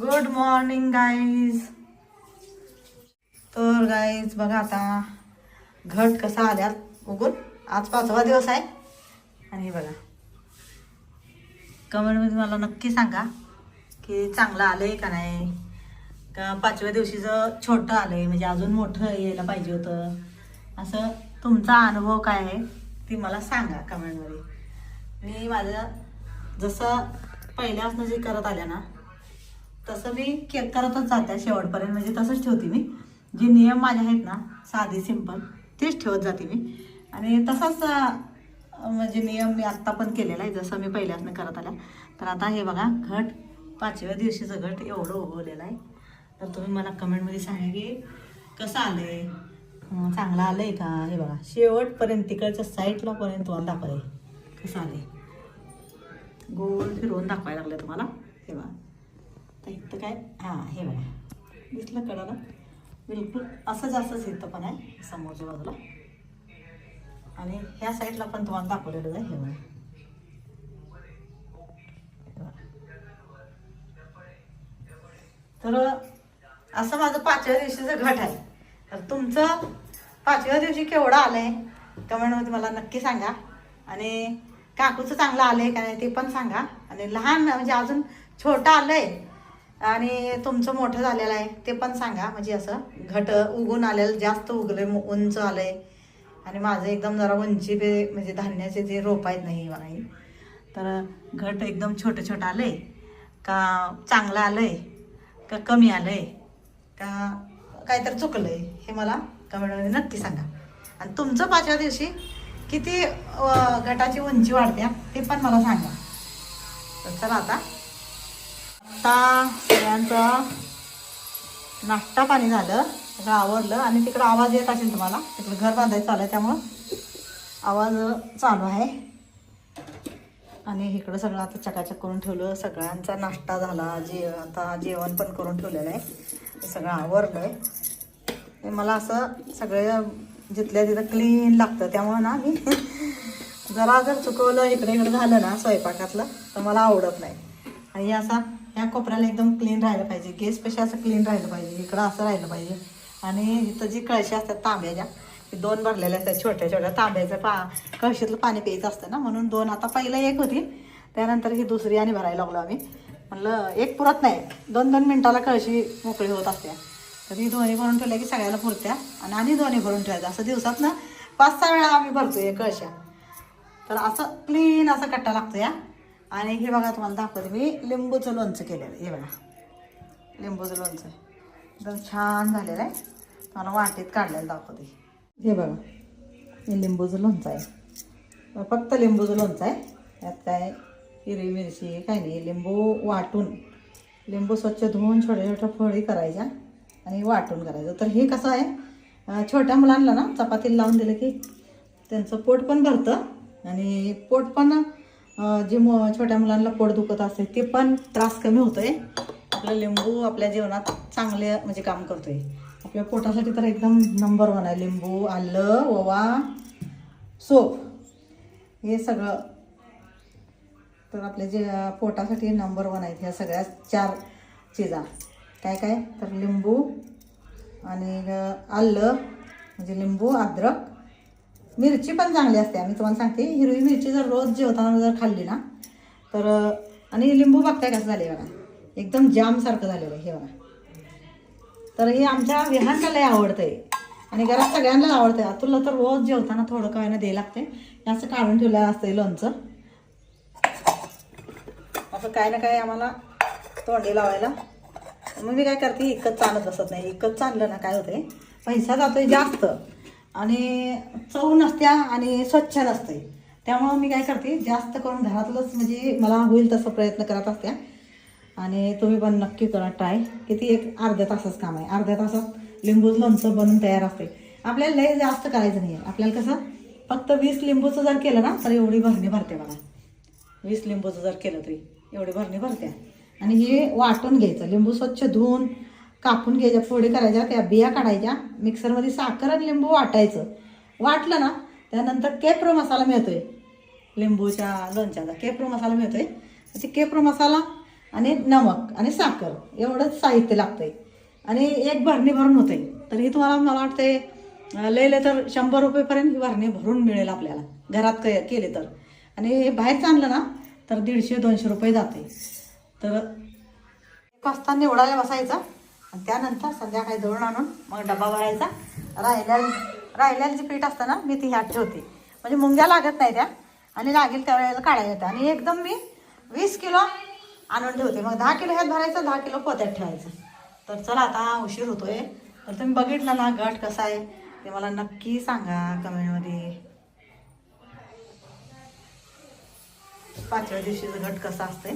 Good morning guys तर guys बघा आता घट कसा आल्यात उगून आज पाचवा दिवस आहे. आणि हे बघा. कमेंटमध्ये मला नक्की सांगा की चांगलं आलंय का नाही. का पाचव्या दिवशीचं छोटं आलंय म्हणजे अजून मोठं यायला पाहिजे होतं. असं तुमचा अनुभव काय आहे ती मला सांगा कमेंटमध्ये. मी माझं जसं पहिल्यापासून जे करत आल्या ना तसं मी केक करतच जाते शेवटपर्यंत. म्हणजे तसंच ठेवते मी. जे नियम माझे आहेत ना साधी सिंपल तेच ठेवत जाते मी. आणि तसाच म्हणजे नियम मी आत्ता पण केलेला आहे जसं मी पहिल्यातनं करत आल्या. तर आता हे बघा घट पाचव्या दिवशीचं घट एवढं उगवलेलं आहे. तर तुम्ही मला कमेंटमध्ये सांगा की कसं आलं आहे चांगलं आलं आहे का? हे बघा शेवटपर्यंत तिकडच्या साईडला पर्यंत तुम्हाला दाखवाय कसं आलं आहे गोल फिरवून दाखवायला लागलं तुम्हाला. हे बघा. तर इथं काय? हां हे बघा. दिसलं कळालं बिलकुल असंच जास्तच इथं पण आहे समोरच्या बाजूला. आणि ह्या साईडला पण तुम्हाला दाखवलेलं आहे हे बघा. तर असं माझं पाचव्या दिवशीचं घट आहे. तर तुमचं पाचव्या दिवशी केवढं आलं आहे कमेंटमध्ये मला नक्की सांगा. आणि काकूचं चांगलं आलं आहे का नाही ते पण सांगा. आणि लहान म्हणजे अजून छोटं आलं आहे आणि तुमचं मोठं झालेलं आहे ते पण सांगा म्हणजे असं घट उगून आलेलं जास्त उगलं उंच आलं आहे आणि माझं एकदम जरा उंची पे म्हणजे धान्याचे जे रोप आहेत नाही मला हे. तर घट एकदम छोटं छोटं आलं आहे का चांगलं आलं आहे का कमी आलं आहे का काहीतरी चुकलं आहे हे मला कमेंटमध्ये नक्की सांगा. आणि तुमचं पाचव्या दिवशी किती गटाची उंची वाढते ते पण मला सांगा. तर चला आता. आता सगळ्यांचं नाश्ता पाणी झालं सगळं आवडलं आणि तिकडं आवाज येत असेल तुम्हाला. तिकडं घर बांधायचं चालू आहे त्यामुळं आवाज चालू आहे. आणि इकडं सगळं आता चकाचक करून ठेवलं सगळ्यांचा नाश्ता झाला जे आता जेवण पण करून ठेवलेलं आहे. ते सगळं आवरलं आहे मला असं सगळं जिथल्या तिथं क्लीन लागतं त्यामुळं ना मी जरा जर चुकवलं इकडे इकडे झालं ना स्वयंपाकातलं तर मला आवडत नाही. आणि असा ह्या कोपऱ्याला एकदम क्लीन राहिलं पाहिजे. गॅसपेक्षा असं क्लीन राहिलं पाहिजे. इकडं असं राहिलं पाहिजे. आणि इथं जी कळशी असतात तांब्याच्या दोन भरलेल्या असतात छोट्या छोट्या. तांब्याचं पा कळशीतलं पाणी प्यायचं असतं ना म्हणून दोन आता पहिलं एक होती. त्यानंतर ही दुसरी आणि भरायला लागलो आम्ही. म्हणलं एक पुरत नाही. दोन दोन मिनटाला कळशी मोकळी होत असते. तर ही दोन्ही भरून ठेवल्या की सगळ्याला पुरत्या. आणि आणि दोन्ही भरून ठेवायचं. असं दिवसात ना पाच सहा वेळा आम्ही भरतो या कळशा तर असं क्लीन असं कट्टा लागतो या. आणि हे बघा तुम्हाला दाखवते. मी लिंबूचं लोणचं केलेलं आहे. हे बघा. लिंबूचं लोणचं. एकदम छान झालेलं आहे. तुम्हाला वाटीत काढलेलं दाखवते. हे बघा. हे लिंबूचं लोणचं आहे. फक्त लिंबूचं लोणचं आहे. त्यात काय हिरवी मिरची काय नाही. लिंबू वाटून. लिंबू स्वच्छ धुवून छोट्या छोट्या फळी करायच्या आणि वाटून करायचं. तर हे कसं आहे? छोट्या मुलांना ना चपातीला लावून दिलं की त्यांचं पोट पण भरतं आणि पोट पण जे मो छोट्या मुलांना पोट दुखत असते ते पण त्रास कमी होतोय. आपलं लिंबू आपल्या जीवनात चांगले म्हणजे काम करतोय. आपल्या पोटासाठी तर एकदम नंबर वन आहे. लिंबू आलं ओवा सोप हे सगळं. तर आपल्या जे पोटासाठी नंबर वन आहेत ह्या सगळ्या चार चिजा. काय काय? तर लिंबू आणि आलं म्हणजे लिंबू अद्रक मिरची पण चांगली असते. आम्ही तुम्हाला सांगते हिरवी मिरची जर रोज जेवताना जर खाल्ली ना तर आणि लिंबू बघताय कसं झाले बघा. एकदम जामसारखं झालेलं आहे हे बघा. तर हे आमच्या विहानला लय आवडतंय. आणि घरात सगळ्यांनाच अ तुला तर रोज जेवताना थोडं काय ना द्यायला लागते हे असं काढून ठेवलं असतंय लोणचं. असं काय ना काय आम्हाला तोंडी लावायला. मग मी काय करते इकत चालत बसत नाही. इकत चाललं ना काय होतंय? पैसा जातोय जास्त. आणि चव नसत्या आणि स्वच्छ नसते त्यामुळं मी काय करते जास्त करून घरातलंच म्हणजे मला होईल तसं प्रयत्न करत असत्या. आणि तुम्ही पण नक्की करा ट्राय. किती एक अर्ध्या तासाचं काम आहे. अर्ध्या तासात लिंबूचं लोणचं बनून तयार असते. आपल्याला लय जास्त करायचं नाही आहे आपल्याला कसं फक्त वीस लिंबूचं जर केलं ना तर एवढी भरणी भरते बघा. वीस लिंबूचं जर केलं तरी एवढी भरणी भरते. आणि हे वाटून घ्यायचं. लिंबू स्वच्छ धुवून कापून घ्यायच्या फोडी करायच्या त्या बिया काढायच्या मिक्सरमध्ये साखर आणि लिंबू वाटायचं. वाटलं ना त्यानंतर केप्रो मसाला मिळतोय. लिंबूच्या लोणच्याचा केप्रो मसाला मिळतोय. ते केप्रो मसाला आणि नमक आणि साखर एवढंच साहित्य लागतंय. आणि एक भरणी भरून होते तर ही तुम्हाला मला वाटते लिहिले तर शंभर रुपयेपर्यंत ही भरणी भरून मिळेल आपल्याला. घरात क- केले तर. आणि बाहेर आणलं ना तर दीडशे दोनशे रुपये जाते तर एक वाजता निवडायला बसायचा. आणि त्यानंतर संध्याकाळी दळून आणून मग डबा भरायचा. राहिल्या राहिल्याला जे पीठ असतं ना मी ती ह्यात ठेवते. म्हणजे मुंग्या लागत नाही त्या. आणि लागेल त्यावेळेला काढायला येतं. आणि एकदम मी वीस किलो आणून ठेवते. मग दहा किलो ह्यात भरायचं दहा किलो पोत्यात ठेवायचं. तर चला आता उशीर होतोय. तर तुम्ही बघितलं ना गट कसा आहे? ते मला नक्की सांगा कमेंटमध्ये. पाचव्या दिवशीचं घट कसं असतंय?